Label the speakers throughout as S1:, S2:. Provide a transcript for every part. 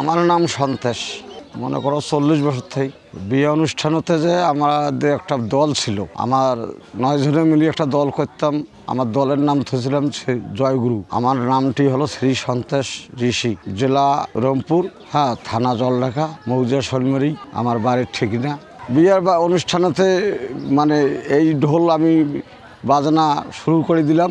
S1: আমার নাম সন্তেশ। মনে করো চল্লিশ বছর থেকে বিয়ে অনুষ্ঠানতে যে আমাদের একটা দল ছিল, আমার নয় জনে মিলিয়ে একটা দল করতাম। আমার দলের নাম থেছিলাম জয়গুরু। আমার নামটি হলো শ্রী সন্তেশ ঋষি। জেলা রংপুর হ্যাঁ থানা জলঢাকা, মৌজা শলমারি, আমার বাড়ির ঠিকানা। বিয়ের বা অনুষ্ঠানেতে মানে এই ঢোল আমি বাজনা শুরু করে দিলাম।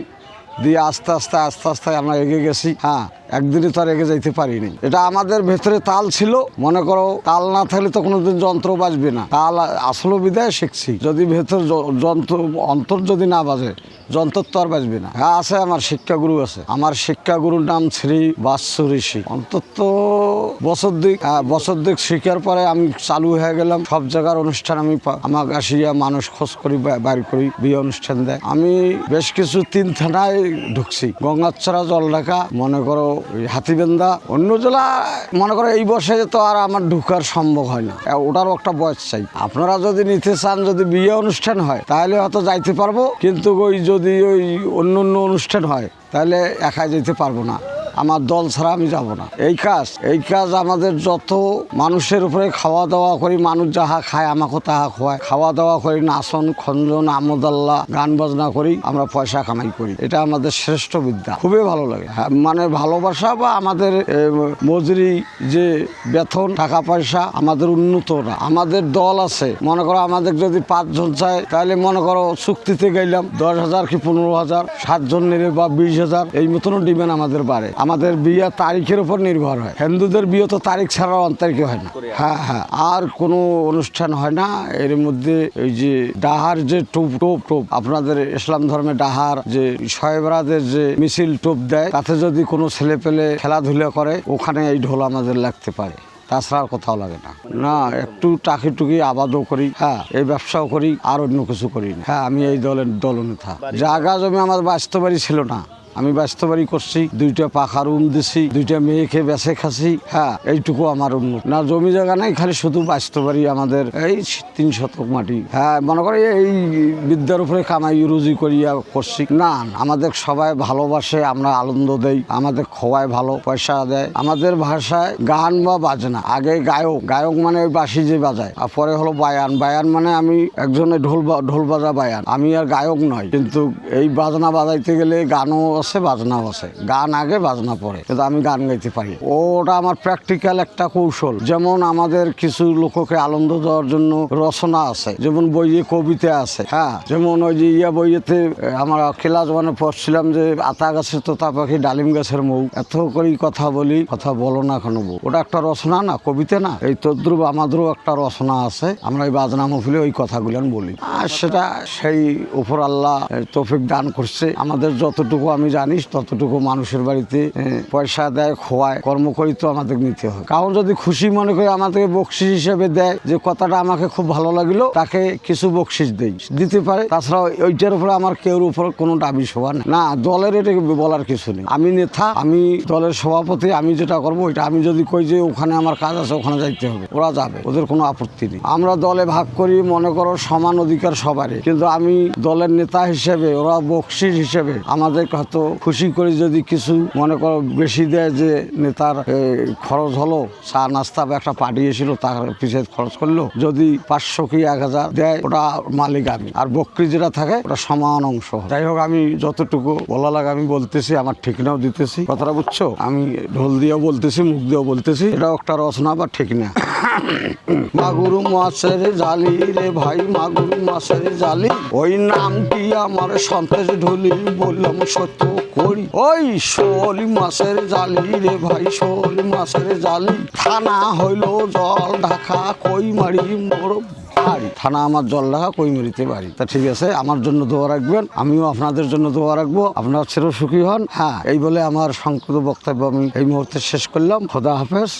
S1: দিয়ে আস্তে আস্তে আস্তে আস্তে আমরা এগিয়ে গেছি। হ্যাঁ একদিনে তো আর এগিয়ে যাইতে পারিনি। এটা আমাদের ভেতরে তাল ছিল। মনে করো তাল না থাকলে তো কোনোদিন যন্ত্র বাজবে না। তাল আসলো বিদায় শিখছি। যদি ভেতর যন্ত্র অন্তর যদি না বাজে যন্ত্র তো আর বাজবে না। হ্যাঁ আছে আমার শিক্ষাগুরু আছে। আমার শিক্ষাগুরুর নাম শ্রী বাৎসু ঋষি। অন্তত বছর দিক হ্যাঁ, বছর দিক শিখার পরে আমি চালু হয়ে গেলাম। সব জায়গার অনুষ্ঠান আমি আমাকে আসিয়া মানুষ খোঁজ করি বাইর করি বিয়ে অনুষ্ঠান দেয়। আমি বেশ কিছু তিন থানায় ঢুকছি। গঙ্গাচড়া জলঢাকা মনে করো হাতিবেন্দা, অন্য জেলা, মনে করো এই বয়সে তো আর আমার ঢুকার সম্ভব হয় না। ওটারও একটা বয়স চাই। আপনারা যদি নিতে চান, যদি বিয়ে অনুষ্ঠান হয়, তাহলে হয়তো যাইতে পারব। কিন্তু ওই যদি ওই অন্য অন্য অনুষ্ঠান হয়, তাহলে একা যেতে পারব না। আমার দল ছাড়া আমি যাব না। এই কাজ এই কাজ আমাদের যত মানুষের উপরে খাওয়া দাওয়া করি মানুষ যাহা খায় আমাকে তাহা খোয়ায়। খাওয়া দাওয়া করি নাচন খঞ্জন আমদাল্লাহ গান বাজনা করি আমরা পয়সা কামাই করি। এটা আমাদের শ্রেষ্ঠ বিদ্যা। খুবই ভালো লাগে। হ্যাঁ, মানে ভালোবাসা বা আমাদের মজুরি যে বেতন টাকা পয়সা আমাদের উন্নত না। আমাদের দল আছে। মনে করো আমাদের যদি পাঁচজন চায় তাহলে মনে করো চুক্তিতে গেলাম দশ হাজার কি পনেরো হাজার সাতজন নিলে বা বিশ হাজার এই মতনও ডিমান্ড আমাদের বাড়ে। আমাদের বিয়ে তারিখের উপর নির্ভর হয়। হিন্দুদের বিয়ে তো তারিখ ছাড়া অন্তারিখে হয় না। হ্যাঁ হ্যাঁ আর কোনো অনুষ্ঠান হয় না। এর মধ্যে এই যে ডাহার যে টোপ টোপ টোপ, আপনাদের ইসলাম ধর্মে ডাহার যে শয়েবরাদের যে মিছিল টোপ দেয়, তাতে যদি কোনো ছেলে পেলে খেলাধুলা করে, ওখানে এই ঢোল আমাদের লাগতে পারে। তাছাড়া কোথাও লাগে না। না, একটু টাকি টুকি আবাদও করি হ্যাঁ এই ব্যবসাও করি, আর অন্য কিছু করি না। হ্যাঁ আমি এই দলের দলনেতা। জায়গা জমি আমার বাস্তব বাড়ি ছিল না। আমি ব্যস্ত বাড়ি করছি, দুইটা পাখার রুম দিছি, দুইটা মেয়েকে বেছে খাসি হ্যাঁ এইটুকু আমার উন্নত না, জমি জায়গা নাই, খালি শুধু ব্যস্ত বাড়ি আমাদের, এই তিন শতক মাটি। হ্যাঁ মনে করি এই বিদ্যার উপরে কামাই, রুজি করিয়া করছি। না, আমাদের সবাই ভালোবাসে, আমরা আনন্দ দেই, আমাদের খোয়ায় ভালো পয়সা দেয়। আমাদের ভাষায় গান বা বাজনা, আগে গায়ক গায়ক মানে ওই বাঁশি যে বাজায়, আর পরে হলো বায়ান। বায়ান মানে আমি একজনের ঢোল ঢোল বাজা বায়ান, আমি আর গায়ক নয়। কিন্তু এই বাজনা বাজাইতে গেলে গানও আছে বাজনাও আছে গান আগে, বাজনা পরে। কিন্তু আমি গান গাইতে পারি। ওটা আমার প্র্যাকটিক্যাল একটা কৌশল। যেমন আমাদের কিছু লোককে আনন্দ দেওয়ার জন্য রচনা আছে। যেমন বইয়ে কবিতা আছে। হ্যাঁ যেমন ওই যে ইয়া বইয়েতে আমরা খেলা জমানে পড়ছিলাম যে, আতা গাছের তোতা পাখি, ডালিম গাছের মৌ। এত করেই কথা বলি, কথা বলো না কেন বউ? ওটা একটা রচনা না, কবিতা না। এই তদ্রুপ আমাদেরও একটা রচনা আছে। আমরা এই বাজনা মহফিলে ওই কথাগুলো বলি। আর সেটা সেই উপর আল্লাহ তৌফিক দান করছে। আমাদের যতটুকু আমি জানি ততটুকু মানুষের বাড়িতে পয়সা দেয়, খোয়ায়, কর্ম করি তো আমাদের নিতে হয়। কারণ যদি খুশি মনে করে আমাদেরকে বকশিস হিসেবে দেয় যে, কথাটা আমাকে খুব ভালো লাগল, তাকে কিছু বকশিস দেই। দিতে পারে তাছাড়া ওইটার উপরে আমার কেউর উপর কোনো দাবি সভা না, দলের এটা বলার কিছু নেই। আমি নেতা, আমি দলের সভাপতি, আমি যেটা করব ওইটা। আমি যদি কই যে, ওখানে আমার কাজ আছে, ওখানে যাইতে হবে। ওরা যাবে, ওদের কোনো আপত্তি নেই। আমরা দলে ভাগ করি, মনে করো সমান অধিকার সবারই। কিন্তু আমি দলের নেতা হিসেবে, ওরা বকশিস হিসেবে আমাদের হয়তো খুশি করে যদি কিছু মনে করো বেশি দেয় যে নেতার খরচ হলো, চা নাস্তা একটা পাঠিয়েছিল তার পিছিয়ে খরচ করল, যদি পাঁচশো কি এক হাজার দেয়, ওটা মালিক আমি। আর বকরি যেটা থাকে, ওটা সমান অংশ যাই হোক, আমি যতটুকু বলা লাগে, আমি বলতেছি, আমার ঠিকনাও দিতেছি। কথাটা বুঝছ? আমি ঢোল দিয়েও বলতেছি, মুখ দিয়েও বলতেছি, এটাও একটা রচনা বা ঠিক না। মাগুর মাছের জালি রে ভাই, মাগুর মাছের জালি। ওই নামটি আমার সন্তেশ ঢুলি, বললাম সত্য করি। ওই শোল মাছের জালি রে ভাই, শোল মাছের জালি। থানা হইল জল ঢাকা কই মারি মোর বাড়ি। থানা আমার জল ঢাকা কৈমরিতে বাড়ি। তা ঠিক আছে, আমার জন্য দোয়া রাখবেন, আমিও আপনাদের জন্য দোয়া রাখব। আপনার ছেলেও সুখী হন। হ্যাঁ এই বলে আমার সংক্ষিপ্ত বক্তব্য আমি এই মুহূর্তে শেষ করলাম। খোদা হাফেজ।